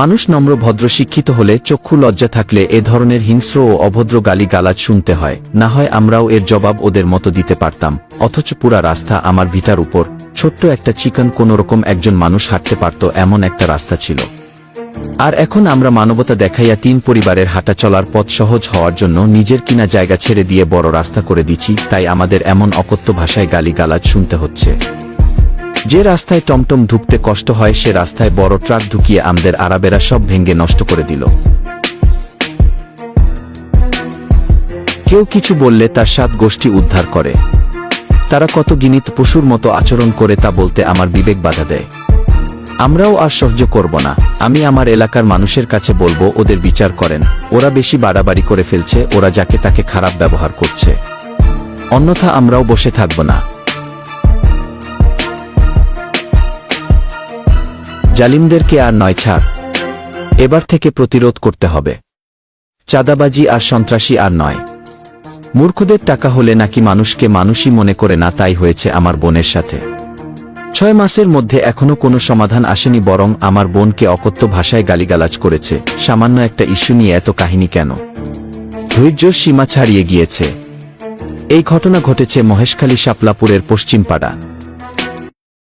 মানুষ নম্র ভদ্র শিক্ষিত হলে চক্ষু লজ্জা থাকলে এ ধরনের হিংস্র ও অভদ্র গালি গালাজ শুনতে হয়। না হয় আমরাও এর জবাব ওদের মতো দিতে পারতাম। অথচ পুরা রাস্তা আমার ভিটার উপর। ছোট্ট একটা চিকন কোনোরকম একজন মানুষ হাঁটতে পারত এমন একটা রাস্তা ছিল। আর এখন আমরা মানবতা দেখাইয়া তিন পরিবারের হাঁটা চলার পথ সহজ হওয়ার জন্য নিজের কিনা জায়গা ছেড়ে দিয়ে বড় রাস্তা করে দিচ্ছি, তাই আমাদের এমন অকথ্য ভাষায় গালি গালাজ শুনতে হচ্ছে। যে রাস্তায় টমটম ঢুকতে কষ্ট হয়, সে রাস্তায় বড় ট্রাক ঢুকিয়ে আমাদের আরাবেরা সব ভেঙে নষ্ট করে দিল। কেউ কিছু বললে তার সাত গোষ্ঠী উদ্ধার করে। তারা কত গিনিত পশুর মতো আচরণ করে তা বলতে আমার বিবেক বাধা দেয়। আমরাও আর সহ্য করব না। আমি আমার এলাকার মানুষের কাছে বলব, ওদের বিচার করেন। ওরা বেশি বাড়াবাড়ি করে ফেলছে, ওরা যাকে তাকে খারাপ ব্যবহার করছে। অন্যথা আমরাও বসে থাকব না। জালিমদেরকে আর নয় ছাড়। এবার থেকে প্রতিরোধ করতে হবে। চাঁদাবাজি আর সন্ত্রাসী আর নয়। মূর্খদের টাকা হলে নাকি মানুষকে মানুষই মনে করে না, তাই হয়েছে আমার বোনের সাথে। ছয় মাসের মধ্যে এখনও কোনো সমাধান আসেনি, বরং আমার বোনকে অকথ্য ভাষায় গালিগালাজ করেছে। সামান্য একটা ইস্যু নিয়ে এত কাহিনী কেন? ধৈর্য সীমা ছাড়িয়ে গিয়েছে। এই ঘটনা ঘটেছে মহেশখালী শাপলাপুরের পশ্চিমপাড়া।